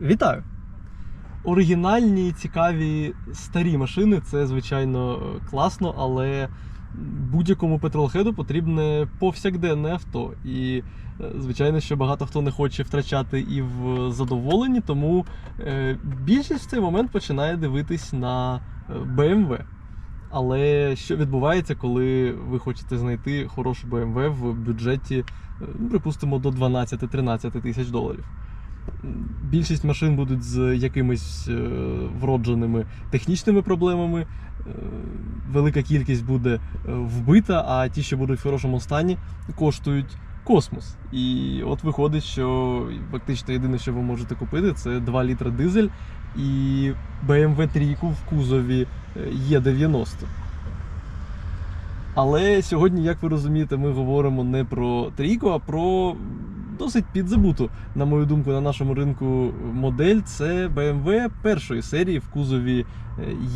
Вітаю! Оригінальні, цікаві старі машини це, звичайно, класно, але будь-якому петролхеду потрібне повсякденне авто. І, е, звичайно, що багато хто не хоче втрачати і в задоволенні, тому е, більшість в цей момент починає дивитись на е, BMW. Але що відбувається, коли ви хочете знайти хорошу BMW в бюджеті, ну, припустимо, до 12-13 тисяч доларів? Більшість машин будуть з якимись е, вродженими технічними проблемами. е, Велика кількість буде е, вбита, а ті, що будуть в хорошому стані, коштують космос. І от виходить, що фактично єдине, що ви можете купити, це 2 літра дизель і BMW 3 в кузові е, Е90. Але сьогодні, як ви розумієте, ми говоримо не про трійку, а про досить підзабуту, на мою думку, на нашому ринку модель. Це BMW першої серії в кузові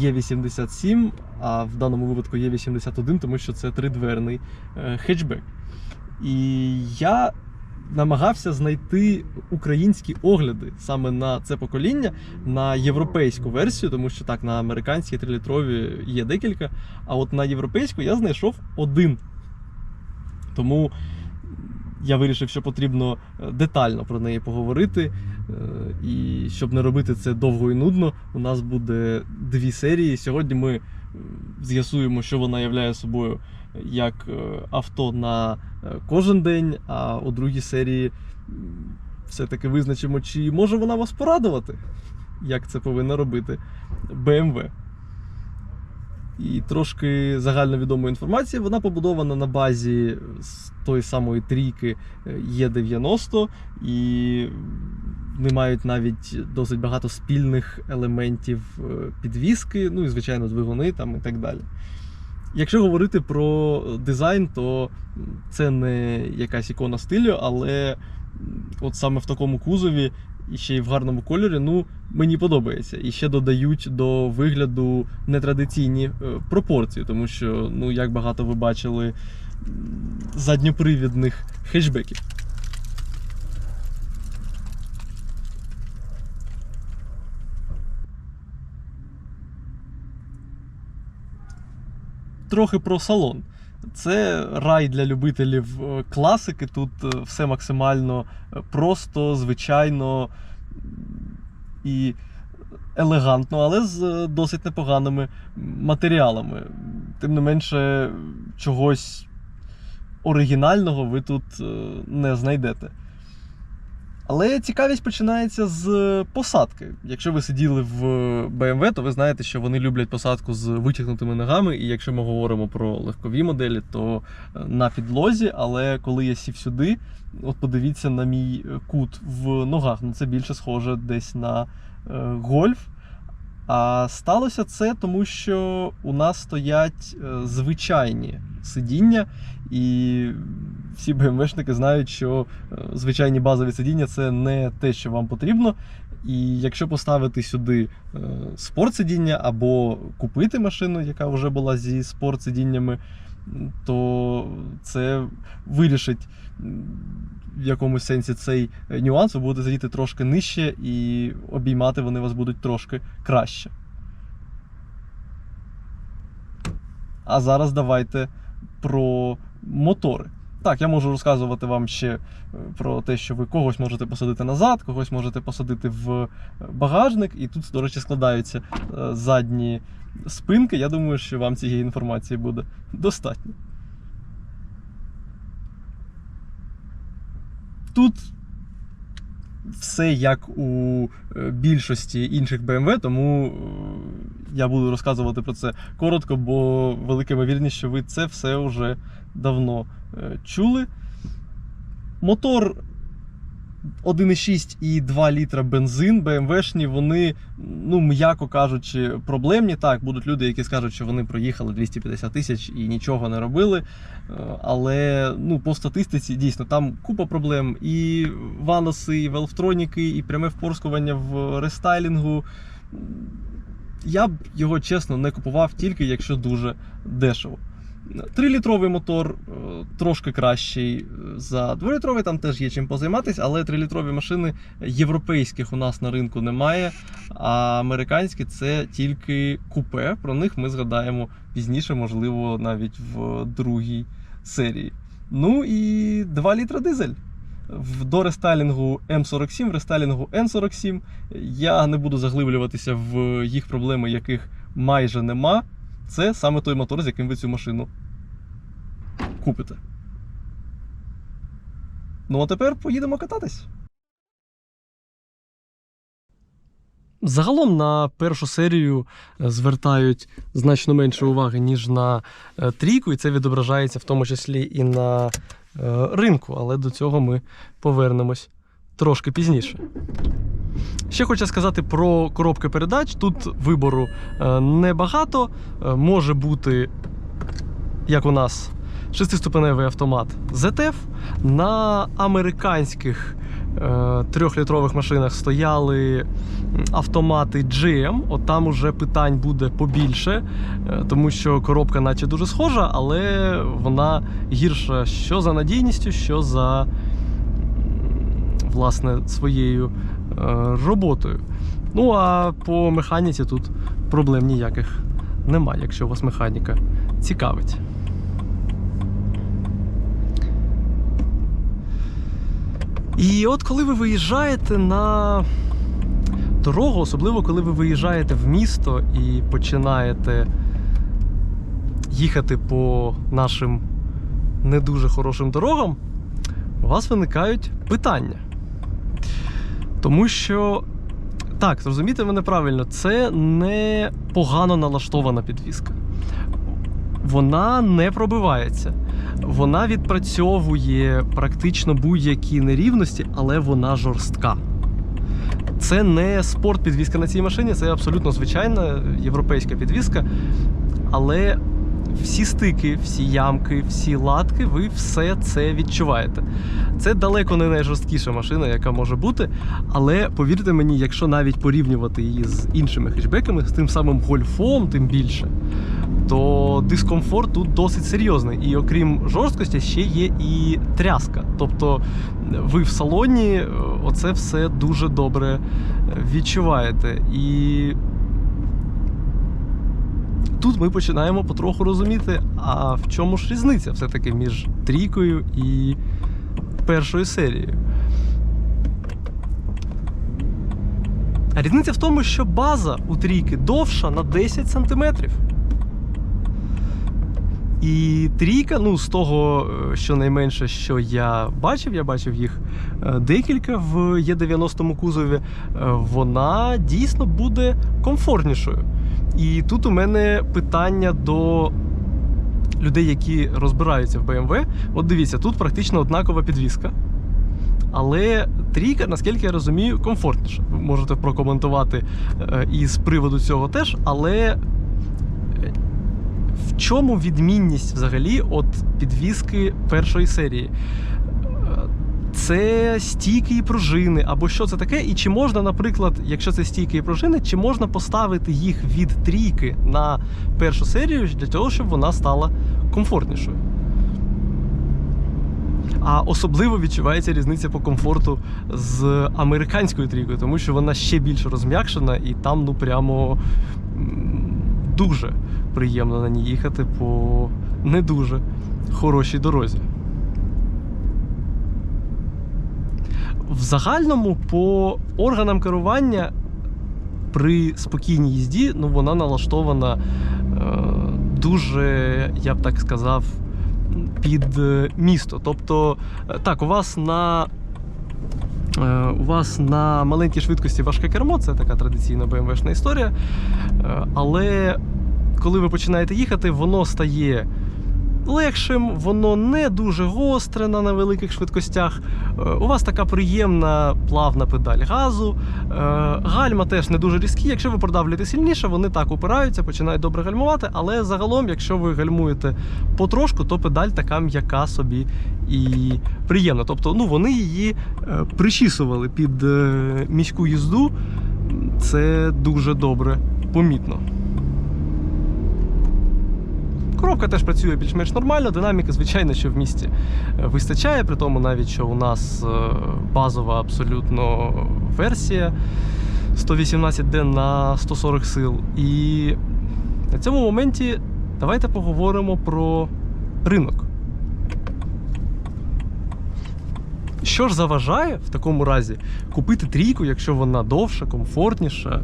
е, Е87, а в даному випадку Е81, тому що це тридверний е, хетчбек. І я намагався знайти українські огляди саме на це покоління, на європейську версію, тому що так, на американській трилітрові є декілька. А от на європейську я знайшов один. Тому я вирішив, що потрібно е, детально про неї поговорити. Е, І щоб не робити це довго і нудно, у нас буде дві серії. Сьогодні ми е, з'ясуємо, що вона являє собою як авто на кожен день, а у другій серії все-таки визначимо, чи може вона вас порадувати, як це повинна робити BMW. І трошки загальновідомої інформації. Вона побудована на базі тої самої трійки е, Е90, і вони мають навіть досить багато спільних елементів е, підвіски, ну і звичайно, двигуни там і так далі. Якщо говорити про дизайн, то це не якась ікона стилю, але от саме в такому кузові і ще й в гарному кольорі, ну мені подобається. І ще додають до вигляду нетрадиційні е, пропорції, тому що, ну як багато ви бачили задньопривідних хетчбеків. Трохи про салон. Це рай для любителів е, класики. Тут е, все максимально е, просто, звичайно і елегантно, але з досить непоганими матеріалами. Тим не менше, чогось оригінального ви тут не знайдете. Але цікавість починається з посадки. Якщо ви сиділи в BMW, то ви знаєте, що вони люблять посадку з витягнутими ногами. І якщо ми говоримо про легкові моделі, то е, на підлозі. Але коли я сів сюди, от подивіться на мій е, кут в ногах. Ну це більше схоже десь на е, гольф. А сталося це тому, що у нас стоять е, звичайні сидіння, і всі БМВшники знають, що е, звичайні базові сидіння це не те, що вам потрібно. І якщо поставити сюди е, спортсидіння або купити машину, яка вже була зі спортсидіннями, м, то це вирішить в якомусь сенсі цей е, нюанс. Ви будете сидіти трошки нижче і обіймати вони вас будуть трошки краще. А зараз давайте про мотори. Так, я можу розказувати вам ще е, про те, що ви когось можете посадити назад, когось можете посадити в е, багажник, і тут, до речі, складаються е, задні спинки. Я думаю, що вам цієї інформації буде достатньо. Тут все як у більшості інших BMW, тому я буду розказувати про це коротко, бо велика ймовірність, що ви це все вже давно е, чули. Мотор 1,6 і 2 літра бензин BMW-шні, вони, ну, м'яко кажучи, проблемні. Так, будуть люди, які скажуть, що вони проїхали 250 тисяч і нічого не робили. Е, Але ну, по статистиці дійсно там купа проблем. І ваноси, і велфтроніки, і пряме впорскування в рестайлінгу. Я б його чесно не купував тільки якщо дуже дешево. Трилітровий мотор е, трошки кращий за дволітровий, там теж є чим позайматися, але трилітрові машини європейських у нас на ринку немає. А американські це тільки купе. Про них ми згадаємо пізніше, можливо, навіть в другій серії. Ну і 2 літра дизель. До рестайлінгу М47, в рестайлінгу Н47. Я не буду заглиблюватися в їх проблеми, яких майже нема. Це саме той мотор, з яким ви цю машину купите. Ну а тепер поїдемо кататись. Загалом на першу серію е, звертають значно менше уваги, ніж на е, трійку, і це відображається в тому числі і на ринку, але до цього ми повернемось трошки пізніше. Ще хочу сказати про коробки передач. Тут вибору е, небагато. Е, Може бути, як у нас, шестиступеневий автомат ZF. На американських е, трьохлітрових машинах стояли автомати GM. От там уже питань буде побільше, е, тому що коробка, наче дуже схожа, але вона гірша що за надійністю, що за власне своєю е, роботою. Ну а по механіці тут проблем ніяких немає, якщо вас механіка цікавить. І от коли ви виїжджаєте на дорогу, особливо коли ви виїжджаєте в місто і починаєте їхати по нашим не дуже хорошим дорогам, у вас виникають питання. Тому що, так, зрозумійте мене правильно, це не погано налаштована підвіска. Вона не пробивається. Вона відпрацьовує практично будь-які нерівності, але вона жорстка. Це не спорт-підвізка на цій машині, це абсолютно звичайна європейська підвізка. Але всі стики, всі ямки, всі латки, ви все це відчуваєте. Це далеко не найжорсткіша машина, яка може бути. Але повірте мені, якщо навіть порівнювати її з іншими хетчбеками, з тим самим гольфом, тим більше, то дискомфорт тут досить серйозний. І окрім жорсткості, ще є і тряска. Тобто ви в салоні е, оце все дуже добре е, відчуваєте. І тут ми починаємо потроху розуміти, а в чому ж різниця все-таки між трійкою і першою серією. Різниця в тому, що база у трійки довша на 10 сантиметрів. І трійка, ну, з того, е, що найменше, що я бачив, я бачив їх е, декілька в Е90 кузові, е, вона дійсно буде комфортнішою. І тут у мене питання до людей, які розбираються в BMW. От дивіться, тут практично однакова підвіска. Але трійка, наскільки я розумію, комфортніша. Ви можете прокоментувати і з приводу цього теж, але чому відмінність взагалі от підвіски першої серії? Це стійки і пружини, або що це таке? І чи можна, наприклад, якщо це стійки і пружини, чи можна поставити їх від трійки на першу серію для того, щоб вона стала комфортнішою? А особливо відчувається різниця по комфорту з американською трійкою, тому що вона ще більш розм'якшена, і там ну прямо дуже приємно на ній їхати по не дуже хорошій дорозі. В загальному по органам керування при спокійній їзді ну, вона налаштована е, дуже, я б так сказав, під е, місто. Тобто, е, так, у вас на у вас на маленькій швидкості важке кермо, це така традиційна BMW-шна історія. Е, Але коли ви починаєте їхати, воно стає легшим, воно не дуже гостре на невеликих швидкостях. Е, У вас така приємна плавна педаль газу. Е, Гальма теж не дуже різкі. Якщо ви продавлюєте сильніше, вони так упираються, починають добре гальмувати. Але загалом, якщо ви гальмуєте потрошку, то педаль така м'яка собі і приємна. Тобто, ну вони її е, причісували під міську їзду. Це дуже добре помітно. Коробка теж працює більш-менш нормально, динаміки, звичайно, що в місті е, вистачає, при тому навіть що у нас е, базова абсолютно версія 118D на 140 сил. І на цьому моменті давайте поговоримо про ринок. Що ж заважає в такому разі купити трійку, якщо вона довша, комфортніша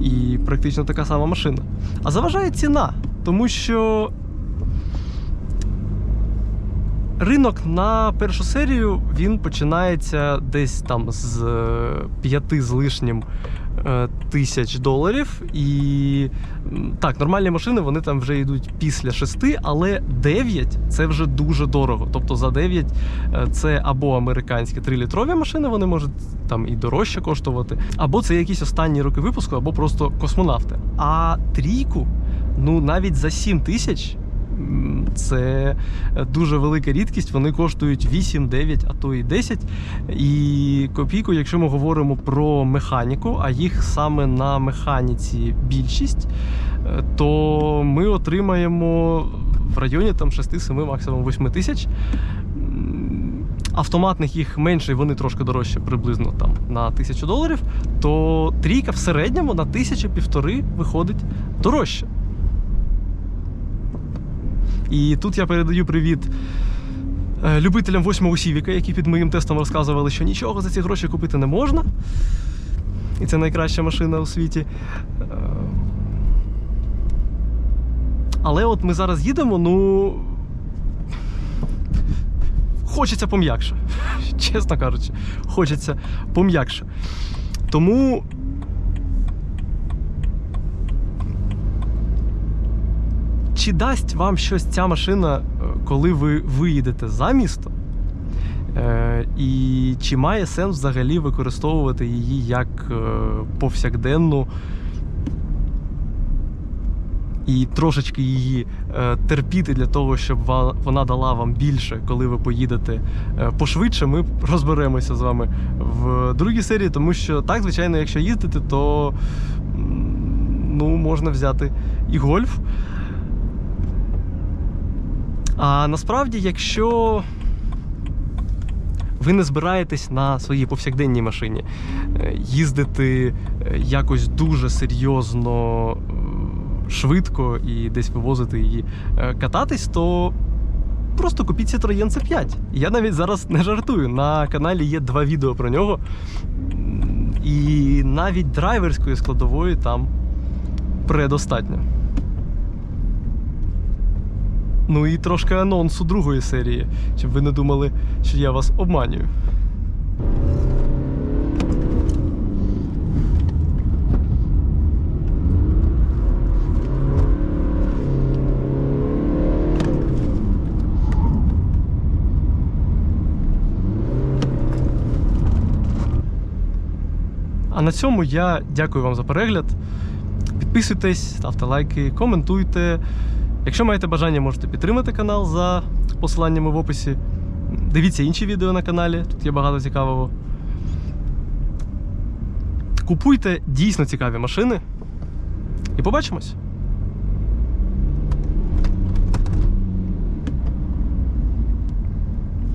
і практично така сама машина? А заважає ціна, тому що ринок на першу серію він починається десь там з е, п'яти з лишнім е, тисяч доларів. І так, нормальні машини вони там вже йдуть після 6, але 9 це вже дуже дорого. Тобто за 9 е, це або американські 3-літрові машини, вони можуть там і дорожче коштувати, або це якісь останні роки випуску, або просто космонавти. А трійку, ну навіть за 7 тисяч. Це дуже велика рідкість. Вони коштують 8, 9, а то і 10. І копійку, якщо ми говоримо про механіку, а їх саме на механіці більшість, е, то ми отримаємо в районі там 6-7, максимум 8 тисяч. Автоматних їх менше, і вони трошки дорожче, приблизно там на тисячу доларів. То трійка в середньому на тисячу півтори виходить дорожче. І тут я передаю привіт е, любителям восьмого Сівіка, які під моїм тестом розказували, що нічого за ці гроші купити не можна. І це найкраща машина у світі. Е, Але от ми зараз їдемо, ну. Хочеться пом'якше. Чесно кажучи, хочеться пом'якше. Тому чи дасть вам щось ця машина, е, коли ви виїдете за місто? Е, І чи має сенс взагалі використовувати її як е, повсякденну і трошечки її терпіти для того, щоб вона дала вам більше, коли ви поїдете пошвидше? Ми розберемося з вами в другій серії, тому що так, звичайно, якщо їздити, то ну, можна взяти і гольф. А насправді, якщо ви не збираєтесь на своїй повсякденній машині е, їздити е, якось дуже серйозно, е, швидко і десь вивозити її кататись, то просто купіть Citroën C5. Я навіть зараз не жартую. На каналі є два відео про нього. І навіть драйверської складової там предостатньо. Ну і трошки анонсу другої серії, щоб ви не думали, що я вас обманюю. А на цьому я дякую вам за перегляд. Підписуйтесь, ставте лайки, коментуйте. Якщо маєте бажання, можете підтримати канал за посиланнями в описі. Дивіться інші відео на каналі, тут є багато цікавого. Купуйте дійсно цікаві машини. І побачимось!